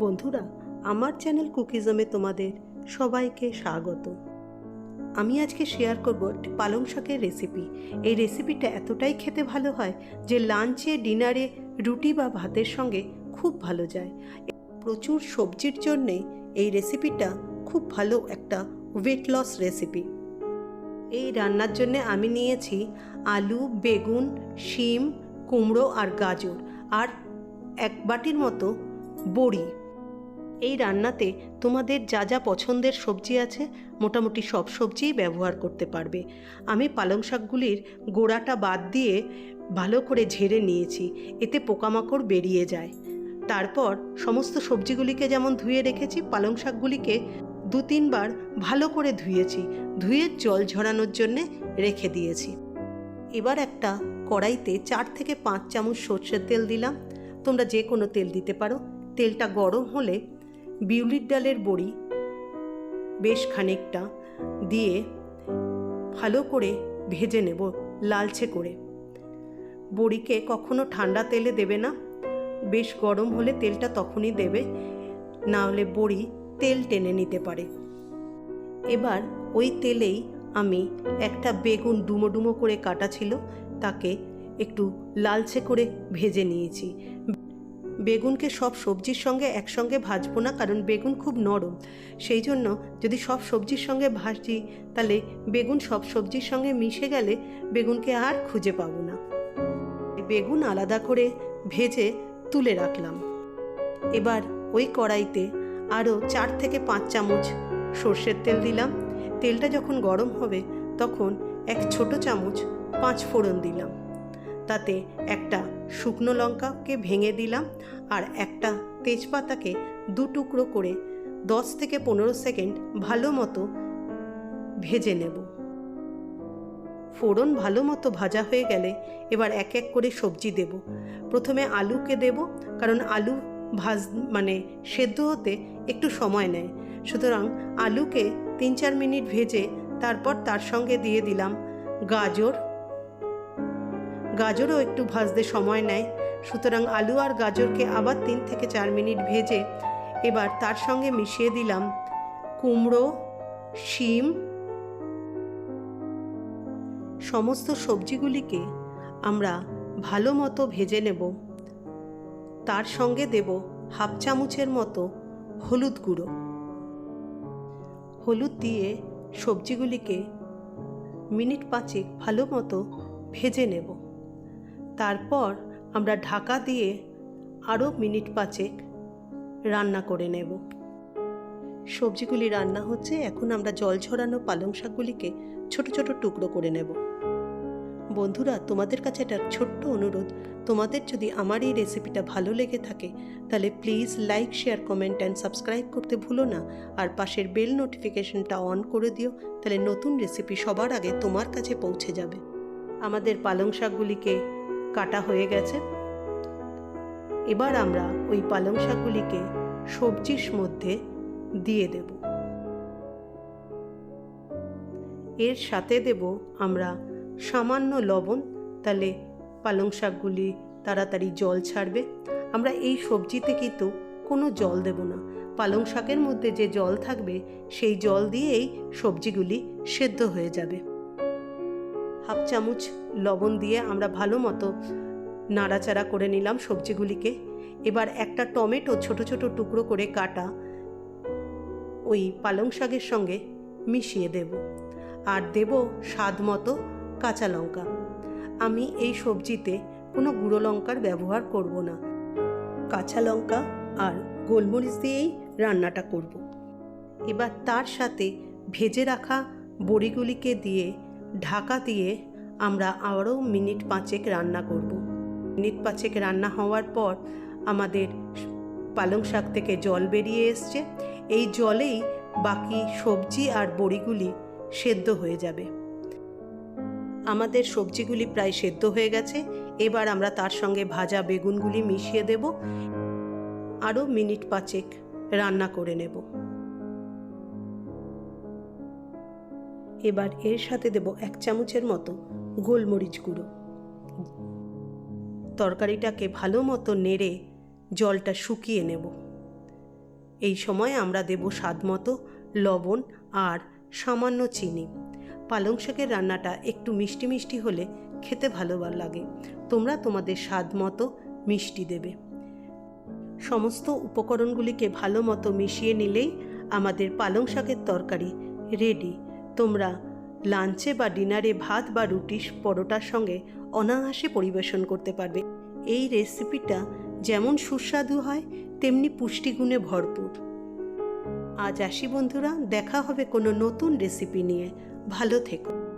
বন্ধুরা, আমার চ্যানেল কুকিজমে তোমাদের সবাইকে স্বাগত। আমি আজকে শেয়ার করব একটি পালং শাকের রেসিপি। এই রেসিপিটা এতটাই খেতে ভালো হয় যে লাঞ্চে, ডিনারে রুটি বা ভাতের সঙ্গে খুব ভালো যায়। প্রচুর সবজির জন্যে এই রেসিপিটা খুব ভালো একটা ওয়েট লস রেসিপি এই রান্নার জন্য আমি নিয়েছি আলু, বেগুন, শিম, কুমড়ো আর গাজর আর এক বাটির মতো বড়ি। এই রান্নাতে তোমাদের যা যা পছন্দের সবজি আছে, মোটামুটি সব সবজিই ব্যবহার করতে পারবে। আমি পালং শাকগুলির গোড়াটা বাদ দিয়ে ভালো করে ঝেড়ে নিয়েছি, এতে পোকামাকড় বেরিয়ে যায়। তারপর সমস্ত সবজিগুলিকে যেমন ধুয়ে রেখেছি, পালং শাকগুলিকে দু তিনবার ভালো করে ধুয়েছি, ধুয়ে জল ঝরানোর জন্যে রেখে দিয়েছি। এবার একটা কড়াইতে চার থেকে পাঁচ চামচ সর্ষের তেল দিলাম। তোমরা যে কোনো তেল দিতে পারো। তেলটা গরম হলে বিউলির ডালের বড়ি বেশ খানিকটা দিয়ে ভালো করে ভেজে নেব লালচে করে। বড়িকে কখনো ঠান্ডা তেলে দেবে না। বেশ গরম হলে তেলটা তখনই দেবে না হলে বড়ি তেল টেনে নিতে পারে। এবার ওই তেলেই আমি একটা বেগুন ডুমো ডুমো করে কাটা ছিল, তাকে একটু লালচে করে ভেজে নিয়েছি। বেগুনকে সব সবজির সঙ্গে একসঙ্গে ভাজবো না, কারণ বেগুন খুব নরম। সেই জন্য যদি সব সবজির সঙ্গে ভাজি, তাহলে বেগুন সব সবজির সঙ্গে মিশে গেলে বেগুনকে আর খুঁজে পাবো না। বেগুন আলাদা করে ভেজে তুলে রাখলাম। এবার ওই কড়াইতে আরও চার থেকে পাঁচ চামচ সর্ষের তেল দিলাম। তেলটা যখন গরম হবে, তখন এক ছোট চামচ পাঁচ ফোড়ন দিলাম। তাতে একটা শুকনো লঙ্কাকে ভেঙে দিলাম আর একটা তেজপাতাকে দু টুকরো করে দশ থেকে পনেরো সেকেন্ড ভালো মতো ভেজে নেব। ফোড়ন ভালো মতো ভাজা হয়ে গেলে এবার এক এক করে সবজি দেব। প্রথমে আলুকে দেব, কারণ আলু ভাজ মানে সেদ্ধ হতে একটু সময় নেয়। সুতরাং আলুকে তিন চার মিনিট ভেজে তারপর তার সঙ্গে দিয়ে দিলাম গাজর গাজরও একটু ভাজতে সময় নেয়। সুতরাং আলু আর গাজরকে আবার তিন থেকে চার মিনিট ভেজে এবার তার সঙ্গে মিশিয়ে দিলাম কুমড়ো, শিম, সমস্ত সবজিগুলিকে আমরা ভালো মতো ভেজে নেব। তার সঙ্গে দেব হাফ চামচের মতো হলুদ গুঁড়ো। হলুদ দিয়ে সবজিগুলিকে মিনিট পাঁচেক ভালো মতো ভেজে নেব। তারপর আমরা ঢাকা দিয়ে আরও মিনিট পাঁচেক রান্না করে নেব। সবজিগুলি রান্না হচ্ছে, এখন আমরা জল ঝরানো পালং শাকগুলিকে ছোট ছোট টুকরো করে নেব। বন্ধুরা, তোমাদের কাছে একটা ছোট্ট অনুরোধ, তোমাদের যদি আমার এই রেসিপিটা ভালো লেগে থাকে, তাহলে please like, share, comment and subscribe করতে ভুলো না। আর পাশের বেল নোটিফিকেশনটা অন করে দিও, তাহলে নতুন রেসিপি সবার আগে তোমার কাছে পৌঁছে যাবে। আমাদের পালং শাকগুলিকে কাটা হয়ে গেছে। এবার আমরা ওই পালং শাকগুলিকে সবজির মধ্যে দিয়ে দেব। এর সাথে দেব আমরা সামান্য লবণ, তাহলে পালং শাকগুলি তাড়াতাড়ি জল ছাড়বে। আমরা এই সবজিতে কিন্তু কোনো জল দেব না। পালং শাকের মধ্যে যে জল থাকবে, সেই জল দিয়েই সবজিগুলি সেদ্ধ হয়ে যাবে। হাফ চামচ লবণ দিয়ে আমরা ভালো মতো নাড়াচাড়া করে নিলাম সবজিগুলিকে। এবার একটা টমেটো ছোট ছোট টুকরো করে কাটা ওই পালং শাকের সঙ্গে মিশিয়ে দেব আর দেব স্বাদ মতো কাঁচা লঙ্কা। আমি এই সবজিতে কোনো গুঁড়ো লঙ্কার ব্যবহার করব না। কাঁচা লঙ্কা আর গোলমরিচ দিয়েই রান্নাটা করব। এবার তার সাথে ভেজে রাখা বড়িগুলিকে দিয়ে ঢাকা দিয়ে আমরা আরও মিনিট পাঁচেক রান্না করব। মিনিট পাঁচেক রান্না হওয়ার পর আমাদের পালং শাক থেকে জল বেরিয়ে এসছে। এই জলেই বাকি সবজি আর বড়িগুলি সেদ্ধ হয়ে যাবে। আমাদের সবজিগুলি প্রায় সেদ্ধ হয়ে গেছে। এবার আমরা তার সঙ্গে ভাজা বেগুনগুলি মিশিয়ে দেব। আরও মিনিট পাঁচেক রান্না করে নেব। এবার এর সাথে দেব এক চামচের মতো গোলমরিচ গুঁড়ো। তরকারিটাকে ভালো মতো নেড়ে জলটা শুকিয়ে নেব। এই সময় আমরা দেব স্বাদ মতো লবণ আর সামান্য চিনি। পালং শাকের রান্নাটা একটু মিষ্টি মিষ্টি হলে খেতে ভালো লাগে। তোমরা তোমাদের স্বাদ মতো মিষ্টি দেবে। সমস্ত উপকরণগুলিকে ভালো মতো মিশিয়ে নিলেই আমাদের পালং শাকের তরকারি রেডি তোমরা লাঞ্চে বা ডিনারে ভাত বা রুটি পরোটার সঙ্গে অনায়াসে পরিবেশন করতে পারবে। এই রেসিপিটা যেমন সুস্বাদু হয়, তেমনি পুষ্টিগুণে ভরপুর। আজ আসি বন্ধুরা, দেখা হবে কোনো নতুন রেসিপি নিয়ে। ভালো থেকো।